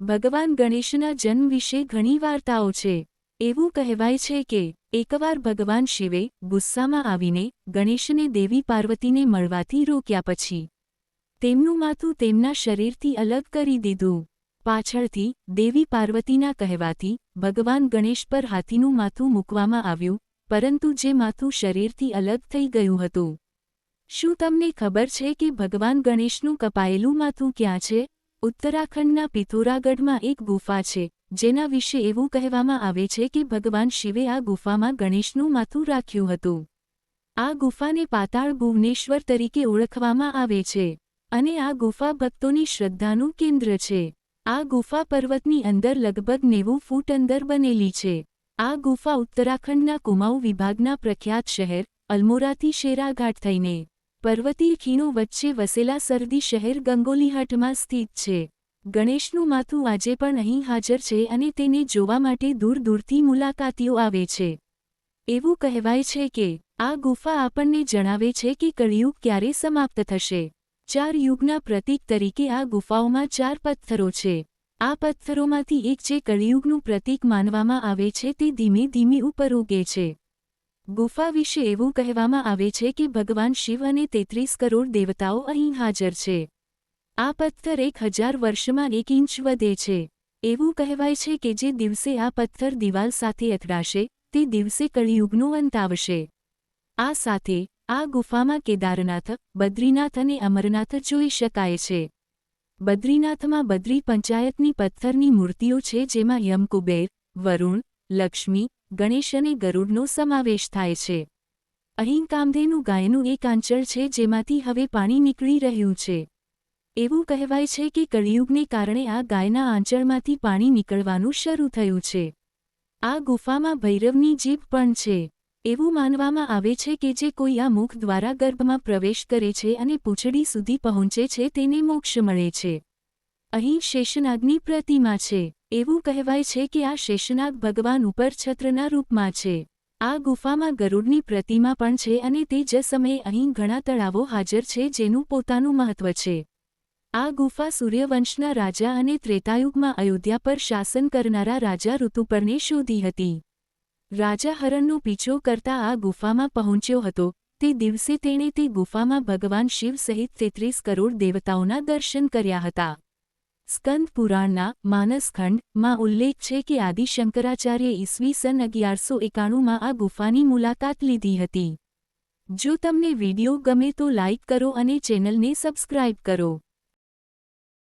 ભગવાન ગણેશના જન્મ વિશે ઘણી વાર્તાઓ છે. એવું કહેવાય છે કે, એકવાર ભગવાન શિવે ગુસ્સામાં આવીને ગણેશને દેવી પાર્વતીને મળવાથી રોક્યા પછી, તેમનું માથું તેમના શરીરથી અલગ કરી દીધું. પાછળથી દેવી પાર્વતીના કહેવાથી ભગવાન ગણેશ પર હાથીનું માથું મૂકવામાં આવ્યું, પરંતુ જે માથું શરીરથી અલગ થઈ ગયું હતું. શું તમને ખબર છે કે ભગવાન ગણેશનું કપાયેલું માથું ક્યાં છે? ઉત્તરાખંડના પિથોરાગઢમાં એક ગુફા છે, જેના વિશે એવું કહેવામાં આવે છે કે ભગવાન શિવે આ ગુફામાં ગણેશનું માથું રાખ્યું હતું. આ ગુફાને પાતાળ ભુવનેશ્વર તરીકે ઓળખવામાં આવે છે, અને આ ગુફા ભક્તોની શ્રદ્ધાનું કેન્દ્ર છે. આ ગુફા પર્વતની અંદર લગભગ નેવું ફૂટ અંદર બનેલી છે. આ ગુફા ઉત્તરાખંડના કુમાઉ વિભાગના પ્રખ્યાત શહેર, અલ્મોરાથી શેરાઘાટ થઈને પર્વતીય ખીણો વચ્ચે વસેલા સરદી શહેર ગંગોલીહાટમાં સ્થિત છે. ગણેશનું માથું આજે પણ અહીં હાજર છે અને તેને જોવા માટે દૂર દૂરથી મુલાકાતીઓ આવે છે. એવું કહેવાય છે કે, આ ગુફા આપણને જણાવે છે કે કળિયુગ ક્યારે સમાપ્ત થશે. ચાર યુગના પ્રતીક તરીકે આ ગુફાઓમાં ચાર પથ્થરો છે. આ પથ્થરોમાંથી એક જે કળિયુગનું પ્રતીક માનવામાં આવે છે તે ધીમે ધીમે ઉપર ઉગે છે. ગુફા વિશે એવું કહેવામાં આવે છે કે ભગવાન શિવ અને તેત્રીસ કરોડ દેવતાઓ અહીં હાજર છે. આ પથ્થર એક હજાર વર્ષમાં એક ઇંચ વધે છે. એવું કહેવાય છે કે જે દિવસે આ પથ્થર દિવાલ સાથે અથડાશે, તે દિવસે કળિયુગનો અંત આવશે. આ સાથે, આ ગુફામાં કેદારનાથ, બદ્રીનાથ અને અમરનાથ જોઈ શકાય છે. બદ્રીનાથમાં બદ્રી પંચાયતની પથ્થરની મૂર્તિઓ છે જેમાં યમકુબેર, વરુણ, લક્ષ્મી ગણેશ અને ગરુડનો સમાવેશ થાય છે. અહીં કામધેનું ગાયનું એક આંચળ છે જેમાંથી હવે પાણી નીકળી રહ્યું છે. એવું કહેવાય છે કે કળિયુગને કારણે આ ગાયના આંચળમાંથી પાણી નીકળવાનું શરૂ થયું છે. આ ગુફામાં ભૈરવની જીભ પણ છે. એવું માનવામાં આવે છે કે જે કોઈ આ મુખ દ્વારા ગર્ભમાં પ્રવેશ કરે છે અને પૂંછડી સુધી પહોંચે છે તેને મોક્ષ મળે છે. અહીં શેષનાગની પ્રતિમા છે. એવું કહેવાય છે કે આ શેષનાગ ભગવાન ઉપર છત્રના રૂપમાં છે. આ ગુફામાં ગરુડની પ્રતિમા પણ છે અને તે જ સમયે અહીં ઘણા તળાવો હાજર છે જેનું પોતાનું મહત્વ છે. આ ગુફા સૂર્યવંશના રાજા અને ત્રેતાયુગમાં અયોધ્યા પર શાસન કરનારા રાજા ઋતુપરને શોધી હતી. રાજા હરણનો પીછો કરતા આ ગુફામાં પહોંચ્યો હતો. તે દિવસે તેણે તે ગુફામાં ભગવાન શિવ સહિત તેત્રીસ કરોડ દેવતાઓના દર્શન કર્યા હતા. સ્કંદ પુરાણના માનસખંડમાં ઉલ્લેખ છે કે આદિશંકરાચાર્ય ઈસવી સન અગિયારસો એકાણુંમાં આ ગુફાની મુલાકાત લીધી હતી. જો તમને વિડિયો ગમે તો લાઇક કરો અને ચેનલને સબસ્ક્રાઇબ કરો.